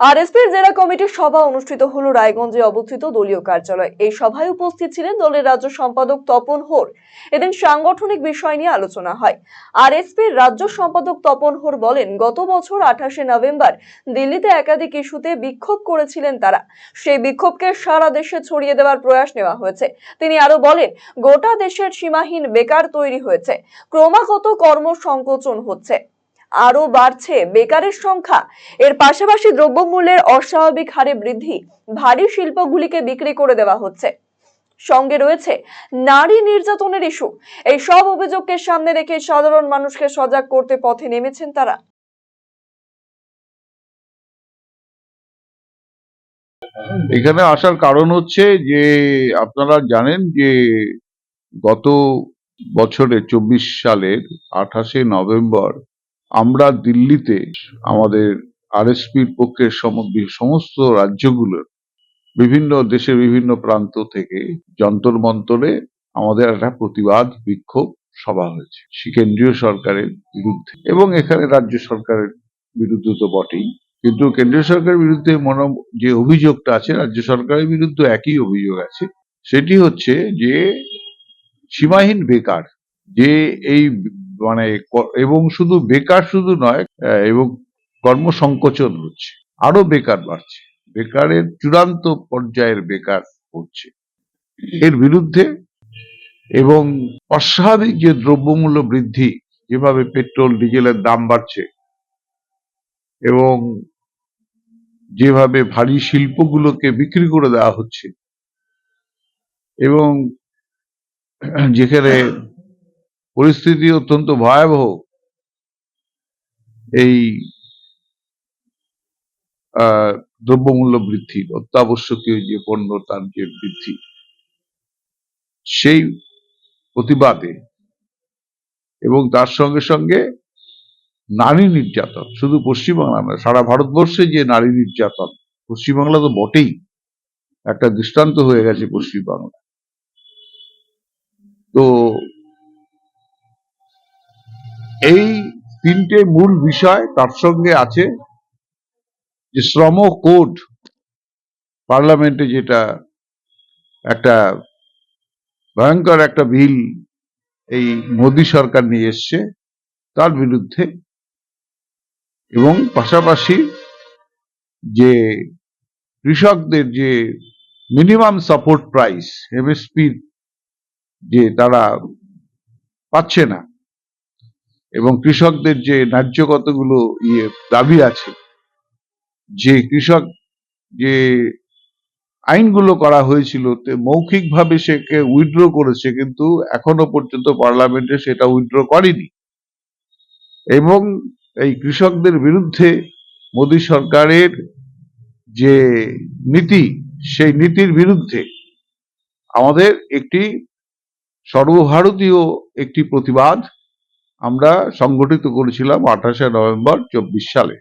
আরএসপির জেলা কমিটির সভা অনুষ্ঠিত হলো রায়গঞ্জে অবস্থিত দলীয় কার্যালয়। এই সভায় উপস্থিত ছিলেন দলের রাজ্য সম্পাদক তপন হোর। এদিন সাংগঠনিক বিষয় নিয়ে আলোচনা হয়। আরএসপির রাজ্য সম্পাদক তপন হোর বলেন, গত বছর আঠাশে নভেম্বর দিল্লিতে একাধিক ইস্যুতে বিক্ষোভ করেছিলেন তারা। সেই বিক্ষোভকে সারা দেশে ছড়িয়ে দেওয়ার প্রয়াস নেওয়া হয়েছে। তিনি আরও বলেন, গোটা দেশের সীমাহীন বেকার তৈরি হয়েছে। ক্রমাগত কর্মসংকোচন হচ্ছে। আরও বাড়ছে। বেকারের সংখ্যা। এর পাশাপাশি দ্রব্যমূল্যের অস্বাভাবিক হারে বৃদ্ধি। ভারী শিল্পগুলিকে বিক্রি করে দেওয়া হচ্ছে। সঙ্গে রয়েছে নারী নির্যাতনের ইস্যু। এই সব অভিযোগকে সামনে রেখে সাধারণ মানুষকে সজাগ করতে পথে নেমেছেন তারা। এখানে আসার কারণ হচ্ছে যে আপনারা জানেন যে গত বছরে চব্বিশ সালের আঠাশে নভেম্বর আমরা দিল্লিতে আমাদের আরএসপির পক্ষের সমস্ত রাজ্যগুলোর বিভিন্ন দেশের বিভিন্ন প্রান্ত থেকে যন্তর মন্তরে আমাদের একটা প্রতিবাদ বিক্ষোভ সভা হয়েছে কেন্দ্রীয় সরকারের বিরুদ্ধে এবং এখানে রাজ্য সরকারের বিরুদ্ধে তো বটেই। কিন্তু কেন্দ্রীয় সরকারের বিরুদ্ধে মনে যে অভিযোগটা আছে, রাজ্য সরকারের বিরুদ্ধে একই অভিযোগ আছে। সেটি হচ্ছে যে সীমাহীন বেকার যে এই মানে এবং শুধু বেকার শুধু নয় এবং কর্মসংকোচন হচ্ছে, আরও বেকার বাড়ছে। বেকারের চূড়ান্ত পর্যায়ের বেকার হচ্ছে। এর বিরুদ্ধে এবং অস্বাভাবিক যে দ্রব্যমূল্য বৃদ্ধি, যেভাবে পেট্রোল, ডিজেলের দাম বাড়ছে, এবং যেভাবে ভারী শিল্পগুলোকে বিক্রি করে দেওয়া হচ্ছে, এবং যেখানে পরিস্থিতি অত্যন্ত ভয়াবহ। এই দ্রব্যমূল্য বৃদ্ধি, অত্যাবশ্যকীয় যে পণ্য, তার যে বৃদ্ধি, সেই প্রতিবাদে এবং তার সঙ্গে সঙ্গে নারী নির্যাতন, শুধু পশ্চিমবাংলা নয়, সারা ভারতবর্ষে যে নারী নির্যাতন, পশ্চিমবাংলা তো বটেই, একটা দৃষ্টান্ত হয়ে গেছে পশ্চিমবাংলা তো এই তিনটে মূল বিষয় তার সঙ্গে আছে যে শ্রম কোড পার্লামেন্টে যেটা একটা ভয়ঙ্কর একটা বিল এই মোদী সরকার নিয়ে এসছে, তার বিরুদ্ধে। এবং পাশাপাশি যে কৃষকদের যে মিনিমাম সাপোর্ট প্রাইস এমএসপি যে তারা পাচ্ছে না এবং কৃষকদের যে ন্যায্য কতগুলো ইয়ে দাবি আছে, যে কৃষক যে আইনগুলো করা হয়েছিল মৌখিকভাবে সেকে উইথড্র করেছে, কিন্তু এখনও পর্যন্ত পার্লামেন্টে সেটা উইথড্র করেনি। এবং এই কৃষকদের বিরুদ্ধে মোদী সরকারের যে নীতি, সেই নীতির বিরুদ্ধে আমাদের একটি সর্বভারতীয় একটি প্রতিবাদ আমরা সংগঠিত করেছিলাম আঠাশে নভেম্বর চব্বিশ সালে।